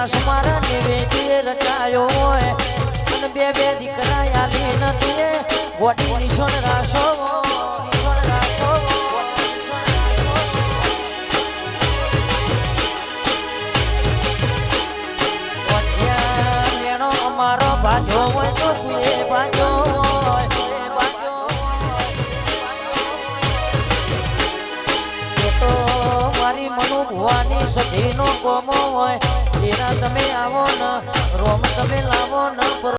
ઇતિહાસ રચાયો હોય. અને બે બે દીકરા યાદી નથી ગોટી નિશોન રાસો મારો ભાજો હોય તો તું તો મારી મનુ ભુવાની સધીનો કોમો હોય. તમે આવો ન રોમ તમે લાવો ને